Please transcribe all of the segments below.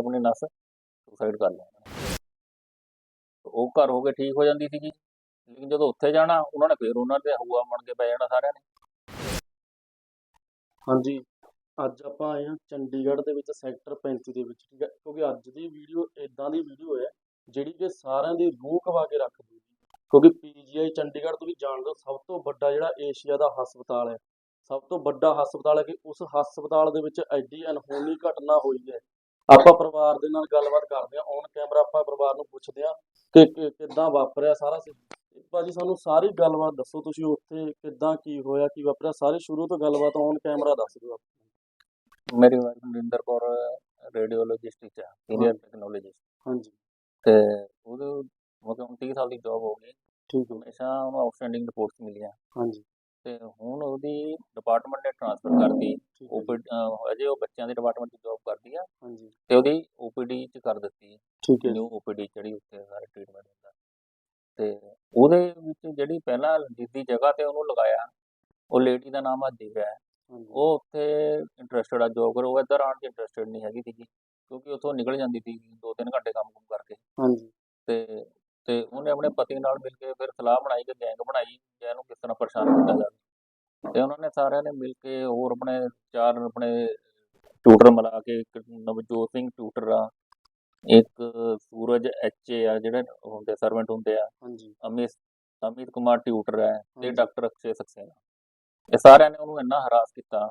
ਆਪਣੀ ਨਸ ਸੁਸਾਈਡ ਕਰ ਲਿਆ। ਉਹ ਘਰ ਹੋ ਕੇ ਠੀਕ ਹੋ ਜਾਂਦੀ ਸੀਗੀ। ਲੇਕਿਨ ਜਦੋਂ ਉੱਥੇ ਜਾਣਾ, ਉਹਨਾਂ ਨੇ ਫੇਰ ਉਹਨਾਂ ਤੇ ਹੂਆ ਬਣ ਕੇ ਪੈ ਜਾਣਾ ਸਾਰਿਆਂ ਨੇ। ਹਾਂਜੀ। ਅੱਜ ਆਪਾਂ ਆਏ ਹਾਂ ਚੰਡੀਗੜ੍ਹ ਦੇ ਵਿੱਚ ਸੈਕਟਰ 35 ਦੇ ਵਿੱਚ, ਠੀਕ ਹੈ? ਕਿਉਂਕਿ ਅੱਜ ਦੀ ਵੀਡੀਓ ਇਦਾਂ ਦੀ ਵੀਡੀਓ ਹੈ, ਜਿਹੜੀ ਕਿ ਸਾਰਿਆਂ ਦੀ ਰੂਹ ਕਵਾ ਕੇ ਰੱਖ ਦੂਗੀ ਕਿਉਂਕਿ ਪੀਜੀਆਈ ਚੰਡੀਗੜ੍ਹ ਤੁਸੀਂ ਜਾਣਦੇ ਹੋ ਸਭ ਤੋਂ ਵੱਡਾ ਜਿਹੜਾ ਏਸ਼ੀਆ ਦਾ ਹਸਪਤਾਲ ਹੈ। ਸਭ ਤੋਂ ਵੱਡਾ ਹਸਪਤਾਲ ਹੈ ਕਿ ਉਸ ਹਸਪਤਾਲ ਦੇ ਵਿੱਚ ਐਡੀ ਅਨਹੋਣੀ ਘਟਨਾ ਹੋਈ ਹੈ। ਆਪਾਂ ਪਰਿਵਾਰ ਦੇ ਨਾਲ ਗੱਲਬਾਤ ਕਰਦੇ ਹਾਂ ਔਨ ਕੈਮਰਾ ਆਪਾਂ ਪਰਿਵਾਰ ਨੂੰ ਪੁੱਛਦੇ ਹਾਂ ਕਿ ਕਿੱਦਾਂ ਵਾਪਰਿਆ ਸਾਰਾ ਸੀ। ਭਾਜੀ ਸਾਨੂੰ ਸਾਰੀ ਗੱਲਬਾਤ ਦੱਸੋ ਤੁਸੀਂ ਉੱਥੇ ਕਿੱਦਾਂ ਕੀ ਹੋਇਆ ਕੀ ਵਾਪਰਿਆ ਸਾਰੀ ਸ਼ੁਰੂ ਤੋਂ ਗੱਲਬਾਤ ਔਨ ਕੈਮਰਾ ਦੱਸ ਦਿਓ ਮੇਰੀ ਵਾਈਫ ਨਰਿੰਦਰ ਕੌਰ ਰੇਡੀਓਲੋਜਿਸਟ ਹੈ ਸੀਨੀਅਰ ਟੈਕਨੋਲੋਜਿਸਟ ਹਾਂਜੀ। ਤੇ ਉਹਦੇ ਮਤਲਬ ਹੁਣ 30 ਸਾਲ ਦੀ ਜੌਬ ਹੋ ਗਈ। ਠੀਕ ਹੈ। ਹਮੇਸ਼ਾ ਉਹਨੂੰ ਆਊਟਸਟੈਂਡਿੰਗ ਰਿਪੋਰਟਸ ਮਿਲੀਆਂ। ਹਾਂਜੀ। ਤੇ ਹੁਣ ਉਹਦੀ ਡਿਪਾਰਟਮੈਂਟ ਨੇ ਟ੍ਰਾਂਸਫਰ ਕਰਤੀ ਅਜੇ ਉਹ ਬੱਚਿਆਂ ਦੇ ਡਿਪਾਰਟਮੈਂਟ 'ਚ ਜੌਬ ਕਰਦੀ ਆ ਹਾਂਜੀ। ਤੇ ਉਹਦੀ ਓਪੀਡੀ 'ਚ ਕਰ ਦਿੱਤੀ ਠੀਕ ਹੈ। ਨਿਊ ਓਪੀਡੀ ਜਿਹੜੀ ਉੱਤੇ ਸਾਰੇ ਟ੍ਰੀਟਮੈਂਟ ਹੁੰਦਾ। ਤੇ ਉਹਦੇ ਵਿੱਚ ਜਿਹੜੀ ਪਹਿਲਾਂ ਜਿੱਦੀ ਜਗ੍ਹਾ ਤੇ ਉਹਨੂੰ ਲਗਾਇਆ ਉਹ ਲੇਡੀ ਦਾ ਨਾਮ ਆ ਦਿਵਿਆ ਹੈ ਉਹ ਉੱਥੇ ਇੰਟਰਸਟਡ ਆ ਜੋਬ ਕਰ ਉਹ ਇੱਧਰ ਆਉਣ 'ਚ ਇੰਟਰਸਟਡ ਨਹੀਂ ਹੈਗੀ ਸੀਗੀ ਕਿਉਂਕਿ ਉੱਥੋਂ ਨਿਕਲ ਜਾਂਦੀ ਸੀ ਦੋ ਤਿੰਨ ਘੰਟੇ ਕੰਮ ਕੁਮ ਕਰਕੇ। ਹਾਂਜੀ। ਤੇ ਤੇ ਉਹਨੇ ਆਪਣੇ ਪਤੀ ਨਾਲ ਮਿਲ ਕੇ ਫਿਰ ਸਲਾਹ ਬਣਾਈ ਕਿ ਗੈਂਗ ਬਣਾਈ ਕਿ ਇਹਨੂੰ ਕਿਸ ਤਰ੍ਹਾਂ ਪਰੇਸ਼ਾਨ ਕੀਤਾ ਜਾਵੇ। ਤੇ ਉਹਨਾਂ ਨੇ ਸਾਰਿਆਂ ਨੇ ਮਿਲ ਕੇ ਹੋਰ ਆਪਣੇ ਚਾਰ ਆਪਣੇ ਟਿਊਟਰ ਮਿਲਾ ਕੇ ਇੱਕ ਨਵਜੋਤ ਸਿੰਘ ਟਿਊਟਰ ਆ ਇੱਕ ਸੂਰਜ ਐਚਏ ਆ ਜਿਹੜੇ ਹੁੰਦੇ ਸਰਵੈਂਟ ਹੁੰਦੇ ਆ। ਹਾਂਜੀ। ਅਮਿਤ ਅਮਿਤ ਕੁਮਾਰ ਟਿਊਟਰ ਹੈ ਤੇ। ਡਾਕਟਰ ਅਕਸ਼ੇ ਸਕਸੇਨਾ ਇਹ ਸਾਰਿਆਂ ਨੇ ਉਹਨੂੰ ਇੰਨਾ ਹਰਾਸ ਕੀਤਾ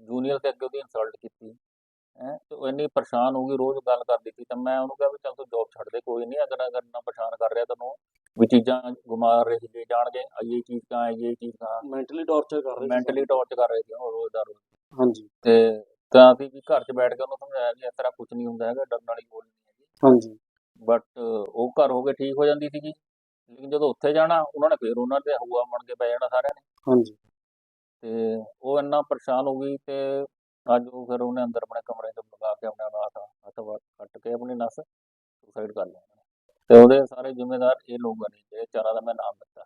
ਜੂਨੀਅਰ ਦੇ ਅੱਗੇ ਉਹਦੀ ਇਨਸਲਟ ਕੀਤੀ ਹੈ। ਤੇ ਇੰਨੀ ਪਰੇਸ਼ਾਨ ਹੋ ਗਈ ਰੋਜ਼ ਗੱਲ ਕਰਦੀ ਸੀ ਤਾਂ ਮੈਂ ਉਹਨੂੰ ਕਿਹਾ ਵੀ ਚੱਲ ਤੂੰ ਜੌਬ ਛੱਡ ਦੇ ਕੋਈ ਨਹੀਂ ਅਗਰ ਅਗਰ ਨਾ ਪਰੇਸ਼ਾਨ ਕਰ ਰਿਹਾ ਤੈਨੂੰ ਵੀ ਚੀਜ਼ਾਂ ਗੁਮਾਰ ਰਹੇ ਸੀ ਜਾਣਗੇ ਇਹ ਚੀਜ਼ ਕਹਾਂ ਇਹ ਚੀਜ਼ ਕਹਾਂ ਮੈਂਟਲੀ ਟੌਰਚਰ ਕਰ ਰਹੇ ਸੀ। ਮੈਂਟਲੀ ਟੌਰਚ ਕਰ ਰਹੇ ਸੀ ਉਹ ਰੋਜ਼ ਦਾ ਰੋਜ਼। ਹਾਂਜੀ। ਤੇ ਤਾਂ ਅਸੀਂ ਵੀ ਘਰ 'ਚ ਬੈਠ ਕੇ ਉਹਨੂੰ ਸਮਝਾਇਆ ਵੀ ਇਸ ਤਰ੍ਹਾਂ ਕੁਝ ਨਹੀਂ ਹੁੰਦਾ ਹੈਗਾ ਡਰਨ ਵਾਲੀ ਗੱਲ ਨਹੀਂ ਹੈਗੀ। ਹਾਂਜੀ। ਬਟ ਉਹ ਘਰ ਹੋ ਕੇ ਠੀਕ ਹੋ ਜਾਂਦੀ ਸੀਗੀ। ਲੇਕਿਨ ਜਦੋਂ ਉੱਥੇ ਜਾਣਾ ਉਹਨਾਂ ਨੇ ਫੇਰ ਉਹਨਾਂ ਤੇ ਹੂਆ ਬਣ ਕੇ ਪੈ ਜਾਣਾ ਸਾਰਿਆਂ ਨੇ। ਹਾਂਜੀ। ਤੇ ਉਹ ਇੰਨਾ ਪਰੇਸ਼ਾਨ ਹੋ ਗਈ ਤੇ ਅੱਜ ਉਹ ਫਿਰ ਉਹਨੇ ਅੰਦਰ ਆਪਣੇ ਕਮਰੇ 'ਚ ਲਗਾ ਕੇ ਆਪਣਾ ਰਾਤ ਹੱਥ ਕੱਟ ਕੇ ਆਪਣੀ ਨਸ ਸੁਸਾਈਡ ਕਰ ਲਿਆ। ਤੇ ਉਹਦੇ ਸਾਰੇ ਜ਼ਿੰਮੇਦਾਰ ਇਹ ਲੋਕ ਨੇ ਜਿਹੜੇ ਚਾਰਾਂ ਦਾ ਮੈਂ ਨਾਮ ਦਿੱਤਾ.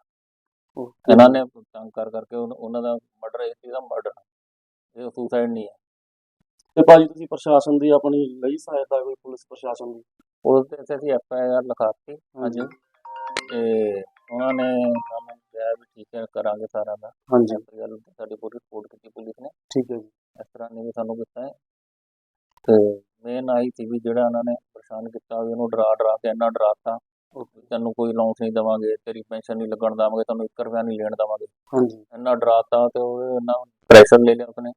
ਇਹਨਾਂ ਨੇ ਤੰਗ ਕਰ ਕਰਕੇ ਉਹਨ- ਦਾ ਮਰਡਰ ਇਹ ਸੀਗਾ ਮਰਡਰ। ਇਹ ਸੁਸਾਈਡ ਨਹੀਂ ਹੈ। ਤੇ ਭਾਜੀ ਤੁਸੀਂ ਪ੍ਰਸ਼ਾਸਨ ਦੀ ਆਪਣੀ ਲਈ ਸਹਾਇਤਾ ਕੋਈ ਪੁਲਿਸ ਪ੍ਰਸ਼ਾਸਨ ਦੀ? ਉਹਦੇ ਤੇ ਅਸੀਂ ਐਫ ਆਈ ਆਰ ਲਿਖਾਤੀ। ਹਾਂਜੀ। ਤੇ ਉਹਨਾਂ ਨੇ ਸਾਨੂੰ ਕਿਹਾ ਵੀ ਠੀਕ ਹੈ ਕਰਾਂਗੇ ਸਾਰਾ ਦਾ। ਹਾਂਜੀ। ਗੱਲ ਤੇ ਸਾਡੀ ਪੂਰੀ ਰਿਪੋਰਟ ਕੀਤੀ ਪੁਲਿਸ ਨੇ। ਠੀਕ ਹੈ ਜੀ। ਤਰ੍ਹਾਂ ਨੇ ਵੀ ਸਾਨੂੰ ਕੀਤਾ ਹੈ। ਤੇ ਮੇਨ ਆਈ ਸੀ ਵੀ ਜਿਹੜਾ ਉਹਨਾਂ ਨੇ ਪਰੇਸ਼ਾਨ ਕੀਤਾ ਵੀ ਉਹਨੂੰ ਡਰਾ ਡਰਾ ਕੇ ਇੰਨਾ ਡਰਾਤਾ ਤੈਨੂੰ ਕੋਈ ਅਲਾਉਂਸ ਨਹੀਂ ਦੇਵਾਂਗੇ ਤੇਰੀ ਪੈਨਸ਼ਨ ਨਹੀਂ ਲੱਗਣ ਦੇਵਾਂਗੇ ਤੈਨੂੰ 1 ਰੁਪਿਆ ਨਹੀਂ ਲੈਣ ਦੇਵਾਂਗੇ। ਹਾਂਜੀ। ਇੰਨਾ ਡਰਾਤਾ ਤੇ ਉਹ ਇੰਨਾ ਪ੍ਰੈਸ਼ਰ ਲੈ ਲਿਆ ਉਸਨੇ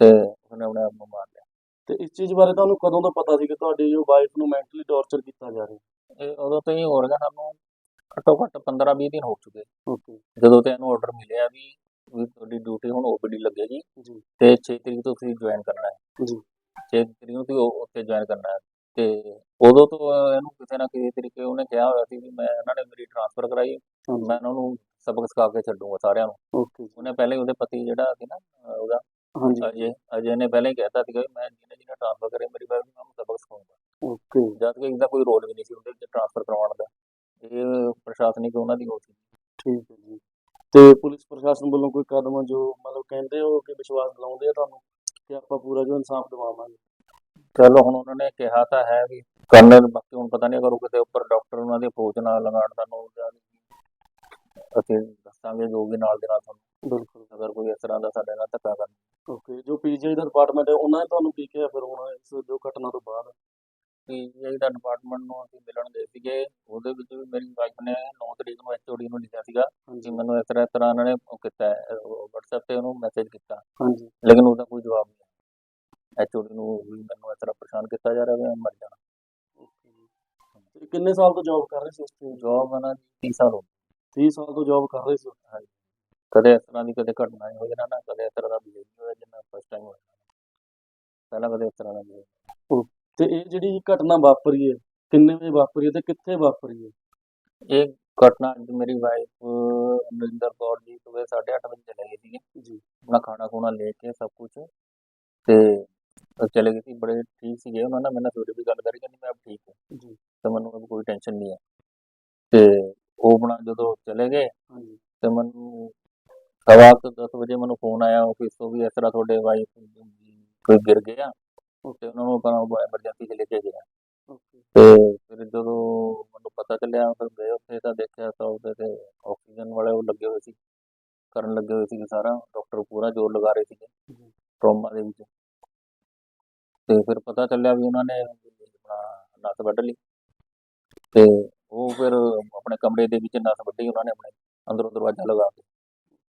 ਤੇ ਉਹਨੇ ਆਪਣੇ ਆਪ ਨੂੰ ਮਾਰ ਲਿਆ। ਤੇ ਇਸ ਚੀਜ਼ ਬਾਰੇ ਤੁਹਾਨੂੰ ਕਦੋਂ ਦਾ ਪਤਾ ਸੀ ਕਿ ਤੁਹਾਡੀ ਜੋ ਵਾਈਫ ਨੂੰ ਮੈਂਟਲੀ ਟੌਰਚਰ ਕੀਤਾ ਜਾ ਰਿਹਾ? ਇਹ ਉਦੋਂ ਤੋਂ ਹੀ ਹੋ ਰਿਹਾ ਸਾਨੂੰ ਘੱਟੋ ਘੱਟ 15 20 ਦਿਨ ਹੋ ਚੁੱਕੇ। ਓਕੇ। ਜਦੋਂ ਤੇ ਇਹਨੂੰ ਆਰਡਰ ਮਿਲਿਆ ਵੀ ਵੀ ਤੁਹਾਡੀ ਡਿਊਟੀ ਹੁਣ ਓਪੀਡੀ ਲੱਗੇਗੀ ਜੀ। ਤੇ 6 ਤਰੀਕ ਤੋਂ ਤੁਸੀਂ ਜੁਆਇਨ ਕਰਨਾ ਹੈ। ਜੀ। 6 ਤਰੀਕ ਨੂੰ ਤੁਸੀਂ ਉੱਥੇ ਜੁਆਇਨ ਕਰਨਾ ਹੈ। ਤੇ ਉਦੋਂ ਤੋਂ ਇਹਨੂੰ ਕਿਸੇ ਨਾ ਕਿਸੇ ਤਰੀਕੇ ਉਹਨੇ ਕਿਹਾ ਹੋਇਆ ਸੀ ਵੀ ਮੈਂ ਇਹਨਾਂ ਨੇ ਮੇਰੀ ਟ੍ਰਾਂਸਫਰ ਕਰਾਈ। ਮੈਂ ਉਹਨਾਂ ਨੂੰ ਸਬਕ ਸਿਖਾ ਕੇ ਛੱਡੂਗਾ ਸਾਰਿਆਂ ਨੂੰ। ਓਕੇ ਉਹਨੇ ਪਹਿਲੇ ਉਹਦੇ ਪਤੀ ਜਿਹੜਾ ਸੀ ਨਾ ਉਹਦਾ ਹਾਂਜੀ। ਅਜੇ ਅਜੇ ਨੇ ਪਹਿਲੇ ਹੀ ਕਹਿਤਾ ਸੀਗਾ ਵੀ ਮੈਂ ਜਿਹਨੇ ਜਿਹਨੇ ਟ੍ਰਾਂਸਫਰ ਕਰੇ ਮੇਰੀ ਵਾਈਫ ਨੂੰ ਮੈਂ ਸਬਕ ਸਿਖਾਉਂਗਾ। ਓਕੇ। ਜਦ ਕਿ ਇਹਦਾ ਕੋਈ ਰੋਲ ਵੀ ਨਹੀਂ ਸੀ ਉਹਦੇ ਵਿੱਚ ਟ੍ਰਾਂਸਫਰ ਕਰਵਾਉਣ ਦਾ। ਇਹ ਪ੍ਰਸ਼ਾਸਨਿਕ ਉਹਨਾਂ ਦੀ ਹੋ ਸੀ। ਠੀਕ ਹੈ ਤੇ ਪੁਲਿਸ ਪ੍ਰਸ਼ਾਸਨ ਵੱਲੋਂ ਕੋਈ ਕਦਮ ਜੋ ਮਤਲਬ ਕਹਿੰਦੇ ਹੋ ਕਿ ਵਿਸ਼ਵਾਸ ਦਿਲਾਉਂਦੇ ਆ ਤੁਹਾਨੂੰ ਕਿ ਆਪਾਂ ਪੂਰਾ ਜੋ ਇਨਸਾਫ ਦਿਵਾਵਾਂਗੇ? ਚਲੋ ਹੁਣ ਉਹਨਾਂ ਨੇ ਕਿਹਾ ਤਾਂ ਹੈ ਵੀ ਕਰਨ ਬਾਕੀ ਹੁਣ ਪਤਾ ਨਹੀਂ ਅਗਰ ਉਹ ਕਿਤੇ ਉੱਪਰ ਡਾਕਟਰ ਉਹਨਾਂ ਦੀ ਅਪਰੋਚ ਨਾਲ ਲਗਾਉਣ ਤੁਹਾਨੂੰ ਜਾਂ ਅਸੀਂ ਦੱਸਾਂਗੇ ਜੋ ਵੀ ਨਾਲ ਦੇ ਨਾਲ ਤੁਹਾਨੂੰ ਬਿਲਕੁਲ। ਅਗਰ ਕੋਈ ਇਸ ਤਰ੍ਹਾਂ ਦਾ ਸਾਡੇ ਨਾਲ ਧੱਕਾ ਕਰਨ। ਓਕੇ ਜੋ ਪੀਜੀਆਈ ਦਾ ਡਿਪਾਰਟਮੈਂਟ ਹੈ ਉਹਨਾਂ ਨੇ ਤੁਹਾਨੂੰ ਕੀ ਕਿਹਾ ਫਿਰ ਹੁਣ ਇਸ ਜੋ ਘਟਨਾ ਤੋਂ ਬਾਅਦ? ਪੀਜੀਆਈ ਦਾ ਡਿਪਾਰਟਮੈਂਟ ਨੂੰ ਅਸੀਂ ਮਿਲਣ ਗਏ ਸੀਗੇ ਉਹਦੇ ਵਿੱਚ ਵੀ ਮੇਰੀ ਵਾਈਫ ਨੇ 9 ਤਰੀਕ ਨੂੰ ਐਚਓਡੀ ਨੂੰ ਲਿਖਿਆ ਸੀਗਾ ਕਿ ਮੈਨੂੰ ਇਸ ਤਰ੍ਹਾਂ ਇਸ ਤਰ੍ਹਾਂ ਇਹਨਾਂ ਨੇ ਉਹ ਕੀਤਾ WhatsApp ਤੇ ਉਹਨੂੰ ਮੈਸੇਜ ਕੀਤਾ। ਹਾਂਜੀ। ਲੇਕਿਨ ਉਹਦਾ ਕੋਈ ਜਵਾਬ ਨਹੀਂ ਐਚਓਡੀ ਨੂੰ ਵੀ ਮੈਨੂੰ ਇਸ ਤਰ੍ਹਾਂ ਪਰੇਸ਼ਾਨ ਕੀਤਾ ਜਾ ਰਿਹਾ ਵੀ ਮੈਂ ਮਰ ਜਾਣਾ। ਜੀ ਤੇ ਕਿੰਨੇ ਸਾਲ ਤੋਂ ਜੌਬ ਕਰ ਰਹੇ ਸੀ ਉਸ ਤੇ ਜਵਾਬ ਨਾ 30 ਸਾਲ ਹੋ ਗਏ। 30 ਸਾਲ ਤੋਂ ਜੌਬ ਕਰ ਰਹੇ ਸੀ ਹਾਂਜੀ। ਕਦੇ ਇਸ ਤਰ੍ਹਾਂ ਦੀ ਕਦੇ ਘਟਨਾ ਨਹੀਂ ਹੋਈ ਨਾ ਨਾ ਕਦੇ ਇਸ ਤਰ੍ਹਾਂ ਦਾ ਬਿਹੇਵ ਹੋਇਆ ਜਿੰਨਾ ਫਸਟ ਟਾਈਮ ਹੋਇਆ। ਪਹਿਲਾਂ ਕਦੇ ਇਸ ਤਰ੍ਹਾਂ ਦਾ ਨਹੀਂ ਹੋਇਆ ਤੇ ਇਹ ਜਿਹੜੀ ਘਟਨਾ ਵਾਪਰੀ ਹੈ ਕਿੰਨੇ ਵਜੇ ਵਾਪਰੀ ਹੈ ਤੇ ਕਿੱਥੇ ਵਾਪਰੀ ਹੈ? ਇਹ ਘਟਨਾ ਅੱਜ ਮੇਰੀ ਵਾਈਫ ਨਰਿੰਦਰ ਕੌਰ ਜੀ ਸਵੇਰੇ 8:30 ਵਜੇ ਚਲੇ ਗਈ ਸੀਗੀ। ਜੀ। ਆਪਣਾ ਖਾਣਾ ਖੂਣਾ ਲੈ ਕੇ ਸਭ ਕੁਝ ਤੇ ਉਹ ਚਲੇ ਗਏ ਸੀ ਬੜੇ ਠੀਕ ਸੀਗੇ। ਉਹਨਾਂ ਨਾਲ ਮੇਰੇ ਨਾਲ ਸਵੇਰੇ ਵੀ ਗੱਲ ਕਰੀ ਕਹਿੰਦੀ ਮੈਂ ਅਬ ਠੀਕ ਹਾਂ। ਜੀ। ਤੇ ਮੈਨੂੰ ਅਬ ਕੋਈ ਟੈਨਸ਼ਨ ਨਹੀਂ ਹੈ। ਤੇ ਉਹ ਆਪਣਾ ਜਦੋਂ ਚਲੇ ਗਏ ਤੇ ਮੈਨੂੰ ਸਵਾ ਕੁ ਦਸ ਵਜੇ ਮੈਨੂੰ ਫੋਨ ਆਇਆ ਆਫਿਸ ਤੋਂ ਵੀ ਇਸ ਤਰ੍ਹਾਂ ਤੁਹਾਡੇ ਵਾਈਫ ਕੋਈ ਗਿਰ ਗਿਆ। ਤੇ ਉਹਨਾਂ ਨੂੰ ਆਪਾਂ ਐਮਰਜੈਂਸੀ 'ਚ ਲੈ ਕੇ ਗਏ ਓਕੇ ਤੇ ਫਿਰ ਜਦੋਂ ਮੈਨੂੰ ਪਤਾ ਚੱਲਿਆ ਫਿਰ ਗਏ ਉੱਥੇ ਤਾਂ ਦੇਖਿਆ ਤਾਂ ਉਹਦੇ ਤੇ ਆਕਸੀਜਨ ਵਾਲੇ ਉਹ ਲੱਗੇ ਹੋਏ ਸੀ। ਕਰਨ ਲੱਗੇ ਹੋਏ ਸੀ ਸਾਰਾ ਡਾਕਟਰ ਪੂਰਾ ਜ਼ੋਰ ਲਗਾ ਰਹੇ ਸੀਗੇ। ਟਰੋਮਾ ਦੇ ਵਿੱਚ। ਤੇ ਫਿਰ ਪਤਾ ਚੱਲਿਆ ਵੀ ਉਹਨਾਂ ਨੇ ਆਪਣਾ ਨਸ ਵੱਢ ਲਈ। ਤੇ ਉਹ ਫਿਰ ਆਪਣੇ ਕਮਰੇ ਦੇ ਵਿੱਚ ਨਸ ਵੱਢੀ ਉਹਨਾਂ ਨੇ ਆਪਣੇ ਅੰਦਰੋਂ ਦਰਵਾਜ਼ਾ ਲਗਾ ਕੇ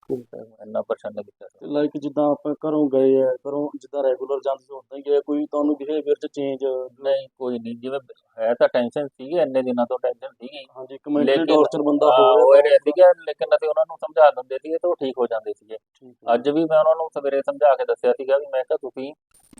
ਤੇ ਇੰਨਾ ਪਰੇਸ਼ਾਨ ਕੀਤਾ ਸੀ ਲਾਈਕ ਜਿੱਦਾਂ ਆਪਾਂ ਘਰੋਂ ਗਏ ਆ ਘਰੋਂ ਜਿੱਦਾਂ ਰੈਗੂਲਰ ਜਾਂਦੇ ਸੀ ਉਦਾਂ ਹੀ ਗਏ ਕੋਈ ਤੁਹਾਨੂੰ ਬਿਹੇਵੀਅਰ ਚ ਚੇਂਜ ਨਹੀਂ ਕੋਈ ਨਹੀਂ ਜਿਵੇਂ ਹੈ ਤਾਂ ਟੈਨਸ਼ਨ ਸੀਗੀ ਇੰਨੇ ਦਿਨਾਂ ਤੋਂ ਟੈਨਸ਼ਨ ਸੀਗੀ। ਹਾਂਜੀ ਕਮੈਂਟਰੀ ਟੌਰਚਰ ਬੰਦਾ ਹਾਂ, ਹੋ ਹੋ ਰਿਹਾ ਸੀਗਾ ਲੇਕਿਨ ਅਸੀਂ ਉਹਨਾਂ ਨੂੰ ਸਮਝਾ ਦਿੰਦੇ ਸੀਗੇ ਤੇ ਉਹ ਠੀਕ ਹੋ ਜਾਂਦੇ ਸੀਗੇ। ਠੀਕ ਹੈ। ਅੱਜ ਵੀ ਮੈਂ ਉਹਨਾਂ ਨੂੰ ਸਵੇਰੇ ਸਮਝਾ ਕੇ ਦੱਸਿਆ ਸੀਗਾ ਵੀ ਮੈਂ ਕਿਹਾ ਤੁਸੀਂ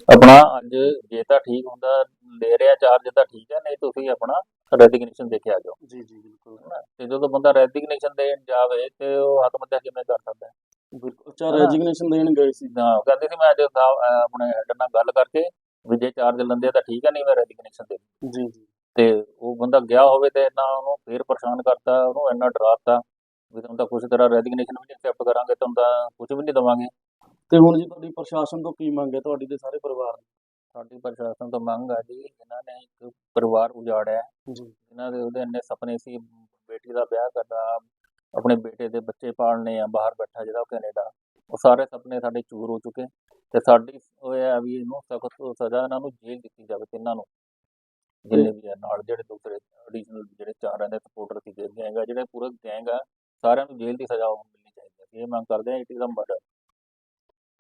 ਆਪਣਾ ਅੱਜ ਜੇ ਤਾਂ ਠੀਕ ਹੁੰਦਾ ਲੈ ਰਿਹਾ ਚਾਰਜ ਤਾਂ ਠੀਕ ਹੈ ਨਹੀਂ ਤੁਸੀਂ ਆਪਣਾ ਰੈਜ਼ਿਗਨੇਸ਼ਨ ਦੇ ਕੇ ਆ ਜਾਓ ਜੀ ਜੀ ਬਿਲਕੁਲ। ਤੇ ਜਦੋਂ ਬੰਦਾ ਰੈਜ਼ਿਗਨੇਸ਼ਨ ਦੇਣ ਜਾਵੇ ਤੇ ਉਹ ਹੱਥ ਮੱਧਿਆ ਕਿਵੇਂ ਕਰ ਸਕਦਾ ਹੈ? ਬਿਲਕੁਲ ਅੱਛਾ ਰੈਜਿਗਨੇਸ਼ਨ ਦੇਣ ਗਏ ਸੀ ਨਾ ਕਹਿੰਦੇ ਸੀ ਮੈਂ ਅੱਜ ਆਪਣੇ ਹੈਡ ਨਾਲ ਗੱਲ ਕਰਕੇ ਵੀ ਜੇ ਚਾਰਜ ਲੈਂਦੇ ਤਾਂ ਠੀਕ ਹੈ ਨਹੀਂ ਮੈਂ ਰੈਜ਼ਿਗਨੇਸ਼ਨ ਦੇ। ਜੀ ਜੀ ਤੇ ਉਹ ਬੰਦਾ ਗਿਆ ਹੋਵੇ ਤੇ ਨਾ ਉਹਨੂੰ ਫੇਰ ਪਰੇਸ਼ਾਨ ਕਰਤਾ ਉਹਨੂੰ ਇੰਨਾ ਡਰਾਤਾ ਵੀ ਤੁਹਾਨੂੰ ਤਾਂ ਕੁਛ ਤਰ੍ਹਾਂ ਰੈਜ਼ਿਗਨੇਸ਼ਨ ਵੀ ਨਹੀਂ ਐਕਸੈਪਟ ਕਰਾਂਗੇ ਤੁਹਾਨੂੰ ਤਾਂ ਕੁਝ ਵੀ ਨਹੀਂ ਦਵਾਂਗੇ ਤੇ ਹੁਣ ਜੀ ਤੁਹਾਡੀ ਪ੍ਰਸ਼ਾਸਨ ਤੋਂ ਕੀ ਮੰਗ ਹੈ? ਤੁਹਾਡੀ ਤੇ ਸਾਰੇ ਪਰਿਵਾਰ ਦੀ। ਸਾਡੀ ਪ੍ਰਸ਼ਾਸਨ ਤੋਂ ਮੰਗ ਆ ਜੀ ਇਹਨਾਂ ਨੇ ਇੱਕ ਪਰਿਵਾਰ ਉਜਾੜਿਆ ਹੈ। ਜੀ। ਇਹਨਾਂ ਦੇ ਉਹਦੇ ਇੰਨੇ ਸੁਪਨੇ ਸੀ ਬੇਟੀ ਦਾ ਵਿਆਹ ਕਰਨਾ ਆਪਣੇ ਬੇਟੇ ਦੇ ਬੱਚੇ ਪਾਲਣੇ ਆ ਬਾਹਰ ਬੈਠਾ ਜਿਹੜਾ ਉਹ ਕੈਨੇਡਾ ਉਹ ਸਾਰੇ ਸੁਪਨੇ ਸਾਡੇ ਚੂਰ ਹੋ ਚੁੱਕੇ। ਤੇ ਸਾਡੀ ਉਹ ਇਹ ਆ ਵੀ ਇਹਨੂੰ ਸਖਤ ਤੋਂ ਸਜ਼ਾ ਇਹਨਾਂ ਨੂੰ ਜੇਲ੍ਹ ਦਿੱਤੀ ਜਾਵੇ ਤਿੰਨਾਂ ਨੂੰ ਜਿੰਨੇ ਵੀ ਆ ਨਾਲ ਜਿਹੜੇ ਦੂਸਰੇ ਐਡੀਸ਼ਨਲ ਜਿਹੜੇ ਚਾਰਾਂ ਦੇ ਸਪੋਰਟਰ ਸੀਗੇ ਗੈਂਗ ਆ ਜਿਹੜੇ ਪੂਰਾ ਗੈਂਗ ਆ ਸਾਰਿਆਂ ਨੂੰ ਜੇਲ੍ਹ ਦੀ ਸਜ਼ਾ ਮਿਲਣੀ ਚਾਹੀਦੀ ਹੈ ਇਹ ਮੰਗ ਕਰਦੇ ਹਾਂ ਇਟ ਇਜ਼ ਅ ਮਰਡਰ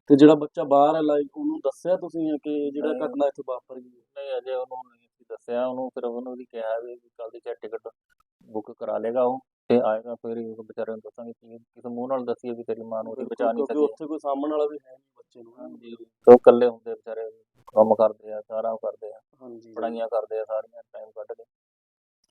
ਤੇ ਜਿਹੜਾ ਬੱਚਾ ਬਾਹਰ ਹੈ ਲਾਈਕ ਉਹਨੂੰ ਦੱਸਿਆ ਤੁਸੀਂ ਕਿ ਜਿਹੜਾ ਨਹੀਂ। ਘਟਨਾ ਇੱਥੇ ਵਾਪਰ ਗਈ? ਨਹੀਂ ਅਜੇ ਉਹਨੂੰ ਨਹੀਂ ਸੀ ਦੱਸਿਆ ਉਹਨੂੰ ਸਿਰਫ ਉਹਨੂੰ ਵੀ ਕਿਹਾ ਵੀ ਕੱਲ ਦੀ ਚਾਹੇ ਟਿਕਟ ਬੁੱਕ ਕਰਾ ਲੇਗਾ ਉਹ ਤੇ ਆਏਗਾ ਫਿਰ ਹੀ ਉਹ ਵਿਚਾਰੇ ਨੂੰ ਦੱਸਾਂਗੇ ਕਿ ਕਿਸੇ ਮੂੰਹ ਨਾਲ ਦੱਸੀਏ ਵੀ ਤੇਰੀ ਮਾਂ ਨੂੰ ਅਸੀਂ ਬਚਾ ਨਹੀਂ ਕਿਉਂਕਿ ਸਕੇ ਉੱਥੇ ਕੋਈ ਸਾਹਮਣ ਵਾਲਾ ਵੀ ਹੈ ਨਹੀਂ ਬੱਚੇ ਨੂੰ ਹਾਂਜੀ ਉਹ ਇਕੱਲੇ ਹੁੰਦੇ ਵਿਚਾਰੇ ਕੰਮ ਕਰਦੇ ਆ ਸਾਰਾ ਉਹ ਕਰਦੇ ਆ ਹਾਂਜੀ ਪੜਾਈਆਂ ਕਰਦੇ ਆ ਸਾਰੀਆਂ ਟਾਈਮ ਕੱਢ ਕੇ